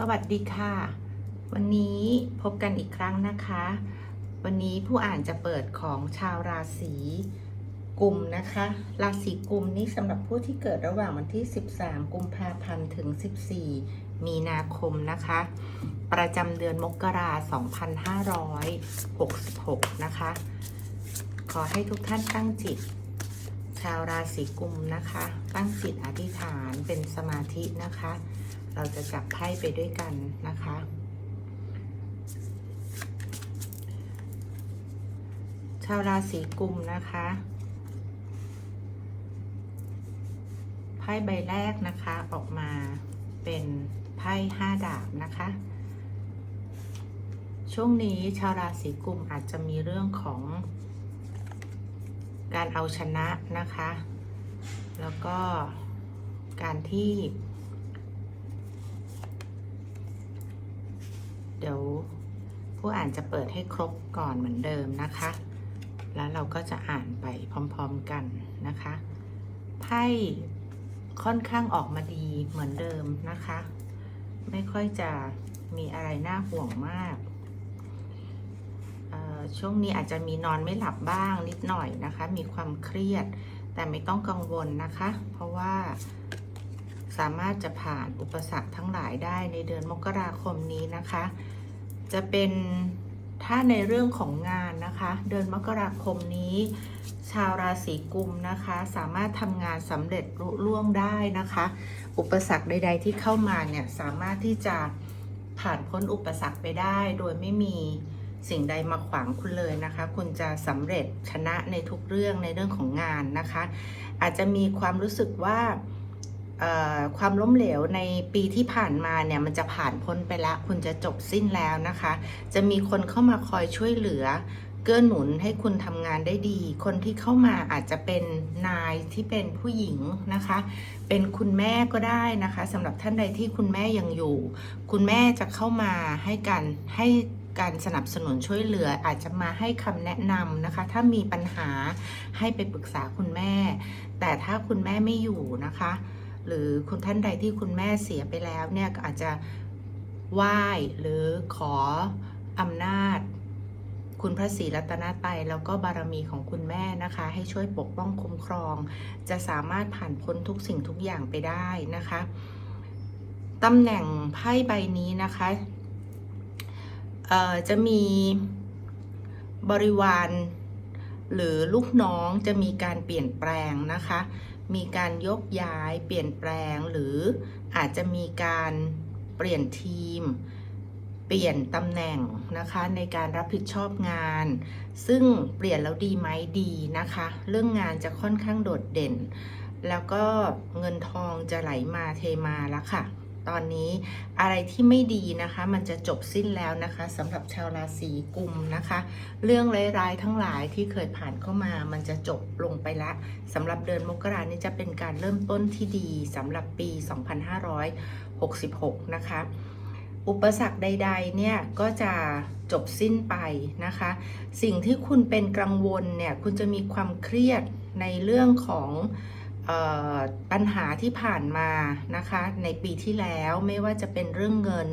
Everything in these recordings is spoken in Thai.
สวัสดีค่ะ วันนี้พบกันอีกครั้งนะคะ วันนี้ผู้อ่านจะเปิดของชาวราศีกุมนะคะ ราศีกุมนี่สำหรับผู้ที่เกิดระหว่างวันที่ 13 กุมภาพันธ์ถึง 14 มีนาคมนะคะ ประจำเดือนมกราคม2566 นะคะ ขอให้ทุกท่านตั้งจิต ชาวราศีกุมนะคะ ตั้งจิตอธิษฐานเป็นสมาธินะคะ เราจะจับไพ่ไปด้วยกันนะคะ ชาวราศีกุมนะคะ ไพ่ใบแรกนะคะออกมาเป็นไพ่ห้าดาบนะคะ ช่วงนี้ชาวราศีกุมอาจจะมีเรื่องของการเอาชนะนะคะ แล้วก็การที่ เดี๋ยวผู้อ่านจะเปิดให้ครบก่อนเหมือนเดิมนะคะ แล้วเราก็จะอ่านไปพร้อมๆกันนะคะ ไพ่ค่อนข้างออกมาดีเหมือนเดิมนะคะ ไม่ค่อยจะมีอะไรน่าห่วงมาก ช่วงนี้อาจจะมีนอนไม่หลับบ้างนิดหน่อยนะคะ มีความเครียดแต่ไม่ต้องกังวลนะคะ เพราะว่า สามารถจะผ่านอุปสรรคทั้งหลายได้ในเดือนมกราคมนี้นะคะ จะเป็นถ้าในเรื่องของงานนะคะ เดือนมกราคมนี้ ชาวราศีกุมนะคะ สามารถทำงานสำเร็จลุล่วงได้นะคะ อุปสรรคใด ๆ ที่เข้ามาเนี่ยสามารถที่จะผ่านพ้นอุปสรรคไปได้ โดยไม่มีสิ่งใดมาขวางคุณเลยนะคะ คุณจะสำเร็จชนะในทุกเรื่องในเรื่องของงานนะคะ อาจจะมีความรู้สึกว่า ความล้มเหลวในปีที่ผ่านมาเนี่ยมันจะผ่านพ้นไปแล้ว คุณจะจบสิ้นแล้วนะคะ จะมีคนเข้ามาคอยช่วยเหลือ เกื้อหนุนให้คุณทำงานได้ดี คนที่เข้ามาอาจจะเป็นนายที่เป็นผู้หญิงนะคะ เป็นคุณแม่ก็ได้นะคะสำหรับท่านใดที่คุณแม่ยังอยู่ คุณแม่จะเข้ามาให้การให้การสนับสนุนช่วยเหลืออาจจะมาให้คำแนะนำนะคะ ถ้ามีปัญหาให้ไปปรึกษาคุณแม่ แต่ถ้าคุณแม่ไม่อยู่นะคะ หรือคุณท่านใดที่คุณแม่เสียไปแล้วเนี่ยก็อาจจะไหว้หรือขออำนาจ คุณพระศรีรัตนตรัยแล้วก็บารมีของคุณแม่นะคะ ให้ช่วยปกป้องคุ้มครอง จะสามารถผ่านพ้นทุกสิ่งทุกอย่างไปได้นะคะตำแหน่งไพ่ใบนี้นะคะจะมีบริวารหรือลูกน้องจะมีการเปลี่ยนแปลงนะคะ มีการยกย้ายเปลี่ยนแปลงหรืออาจจะมีการเปลี่ยนทีม เปลี่ยนตำแหน่งนะคะในการรับผิดชอบงาน ซึ่งเปลี่ยนแล้วดีไหมดีนะคะ เรื่องงานจะค่อนข้างโดดเด่น แล้วก็เงินทองจะไหลมาเทมาแล้วค่ะ ตอนนี้อะไรที่ไม่ดีนะคะ มันจะจบสิ้นแล้วนะคะสำหรับชาวราศีกุมนะคะ เรื่องร้ายๆทั้งหลายที่เคยผ่านเข้ามา มันจะจบลงไปละสำหรับเดือนมกรานี้จะเป็นการเริ่มต้นที่ดีสำหรับปี 2566 นะคะ อุปสรรคใด ๆ เนี่ยก็จะจบสิ้นไปนะคะ สิ่งที่คุณเป็นกังวลเนี่ยคุณจะมีความเครียดในเรื่องของ ปัญหาที่ผ่านมานะคะในปีที่แล้วไม่ว่าจะเป็นเรื่องเงิน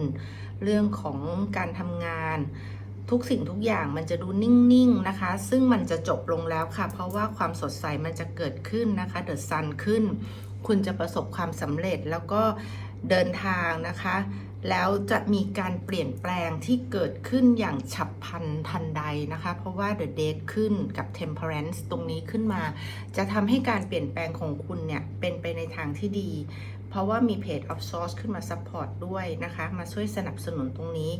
เรื่องของการทำงาน ทุกสิ่งทุกอย่างมันจะดูนิ่งๆนะคะ ซึ่งมันจะจบลงแล้วค่ะ เพราะว่าความสดใสมันจะเกิดขึ้นนะคะเดอะซันขึ้น คุณจะประสบความสำเร็จแล้วก็เดินทางนะคะ แล้วจะมีการเปลี่ยนแปลงที่เกิดขึ้นอย่างฉับพลันทันใดนะคะ เพราะว่า The Date ขึ้นกับ Temperance ตรงนี้ขึ้นมา จะทำให้การเปลี่ยนแปลงของคุณเนี่ย เป็นไปในทางที่ดี เพราะว่ามี Page of Source ขึ้นมา Support ด้วยนะคะ มาช่วยสนับสนุนตรงนี้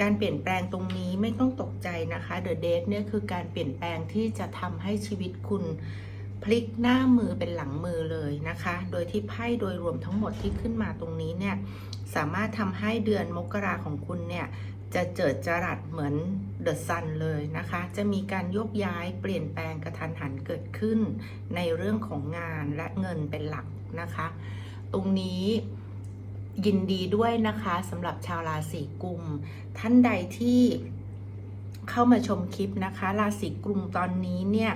การเปลี่ยนแปลงตรงนี้ไม่ต้องตกใจนะคะ The Date เนี่ยคือการเปลี่ยนแปลงที่จะทำให้ชีวิตคุณ พลิกหน้ามือเป็นหลังมือเลยนะคะ โดยที่ไพ่โดยรวมทั้งหมดที่ขึ้นมาตรงนี้เนี่ยสามารถทำให้เดือนมกราของคุณเนี่ยจะเจิดจรัสเหมือนเดอะซันเลยนะคะ จะมีการโยกย้ายเปลี่ยนแปลงกระทันหันเกิดขึ้น ในเรื่องของงานและเงินเป็นหลักนะคะ ตรงนี้ยินดีด้วยนะคะสำหรับชาวราศีกุม ท่านใดที่เข้ามาชมคลิปนะคะ ราศีกุมตอนนี้เนี่ย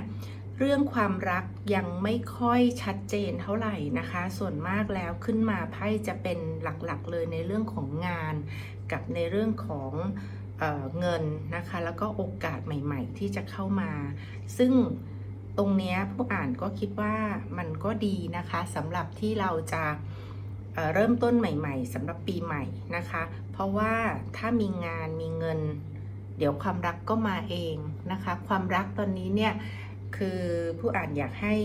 เรื่องความรักยังไม่ค่อยชัดเจนเท่าไหร่นะคะ ส่วนมากแล้วขึ้นมาไพ่จะเป็นหลักๆเลยในเรื่องของงาน กับในเรื่องของเออเงินนะคะ แล้วก็โอกาสใหม่ๆ ที่จะเข้ามา ซึ่งตรงนี้ผู้อ่านก็คิดว่ามันก็ดีนะคะสำหรับที่เราจะเเริ่มต้นใหม่ ๆสำหรับปีใหม่นะคะ เพราะว่าถ้ามีงานมีเงิน เดี๋ยวความรักก็มาเองนะคะ ความรักตอนนี้เนี่ย คือผู้อ่านอยากให้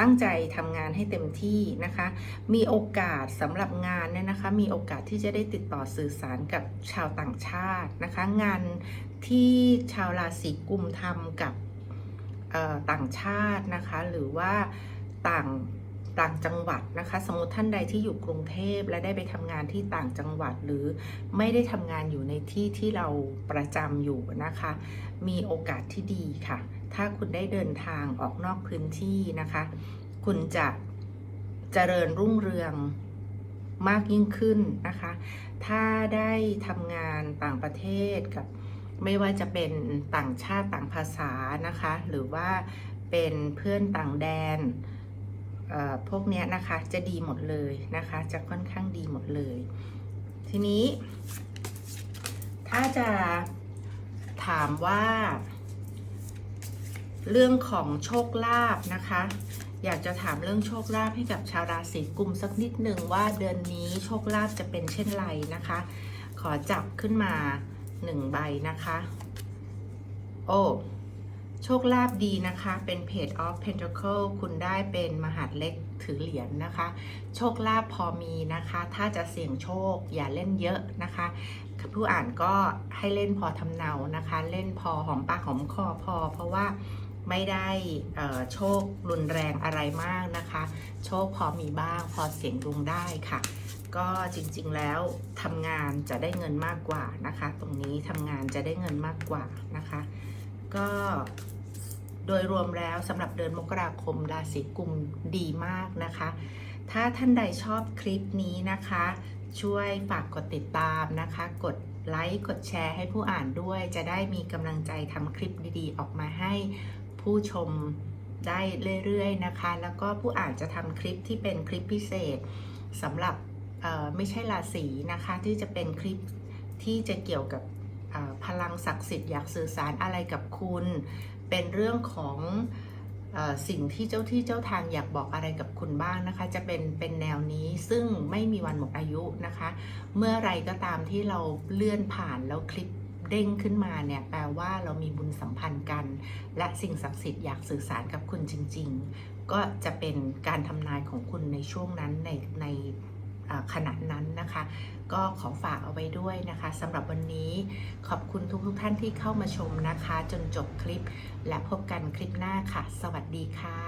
ตั้งใจทำงานให้เต็มที่นะคะ มีโอกาสสำหรับงานเนี่ยนะคะ มีโอกาสที่จะได้ติดต่อสื่อสารกับชาวต่างชาตินะคะ งานที่ชาวราศีกุมทำกับต่างชาตินะคะ หรือว่าต่างต่างจังหวัดนะคะ สมมติท่านใดที่อยู่กรุงเทพและได้ไปทำงานที่ต่างจังหวัดหรือไม่ได้ทำงานอยู่ในที่ที่เราประจำอยู่นะคะ มีโอกาสที่ดีค่ะ ถ้าคุณได้เดินทางออกนอกพื้นที่นะคะ คุณจะเจริญรุ่งเรืองมากยิ่งขึ้นนะคะ ถ้าได้ทำงานต่างประเทศกับไม่ว่าจะเป็นต่างชาติต่างภาษานะคะ หรือว่าเป็นเพื่อนต่างแดนเอ่อพวกเนี้ยนะคะจะดีหมดเลยนะคะ จะค่อนข้างดีหมดเลย ทีนี้ ถ้าจะถามว่า เรื่องของโชคลาภนะคะ อยากจะถามเรื่องโชคลาภให้กับชาวราศีกุมสักนิดหนึ่งว่าเดือนนี้โชคลาภจะเป็นเช่นไรนะคะ ขอจับขึ้นมาหนึ่งใบนะคะ โอ้โชคลาภดีนะคะ เป็น Page of Pentacle คุณได้เป็นมหาดเล็กถือเหรียญนะคะ โชคลาภพอมีนะคะ ถ้าจะเสี่ยงโชคอย่าเล่นเยอะนะคะ ผู้อ่านก็ให้เล่นพอทำเนานะคะ เล่นพอหอมปากหอมคอพอ เพราะว่า ไม่ได้โชครุนแรงอะไรมากนะคะ โชคพอมีบ้างพอเสี่ยงดวงได้ค่ะ ก็จริงๆแล้วทำงานจะได้เงินมากกว่านะคะ ตรงนี้ทำงานจะได้เงินมากกว่านะคะ ก็โดยรวมแล้วสำหรับเดือนมกราคมราศีกุมดีมากนะคะ ถ้าท่านใดชอบคลิปนี้นะคะ ช่วยฝากกดติดตามนะคะ กดไลค์ กดแชร์ให้ผู้อ่านด้วย จะได้มีกำลังใจทำคลิปดีๆ ออกมาให้ ผู้ชมได้เรื่อยๆนะคะ แล้วก็ผู้อ่านจะทำคลิปที่เป็นคลิปพิเศษสำหรับไม่ใช่ราศีนะคะ ที่จะเป็นคลิปที่จะเกี่ยวกับพลังศักดิ์สิทธิ์อยากสื่อสารอะไรกับคุณ เป็นเรื่องของอสิ่งที่เจ้าที่เจ้าทางอยากบอกอะไรกับคุณบ้างนะคะ จะเป็นเป็นแนวนี้ซึ่งไม่มีวันหมดอายุนะคะ เมื่อไรก็ตามที่เราเลื่อนผ่านแล้วคลิป เด้งขึ้นมาเนี่ยแปลว่าเรามีบุญสัมพันธ์กัน และสิ่งศักดิ์สิทธิ์อยากสื่อสารกับคุณจริง ๆ ก็จะเป็นการทำนายของคุณในช่วงนั้นในในขณะนั้นนะคะ ก็ขอฝากเอาไว้ด้วยนะคะสำหรับวันนี้ขอบคุณทุกๆทท่านที่เข้ามาชมนะคะ จนจบคลิป และพบกันคลิปหน้าค่ะ สวัสดีค่ะ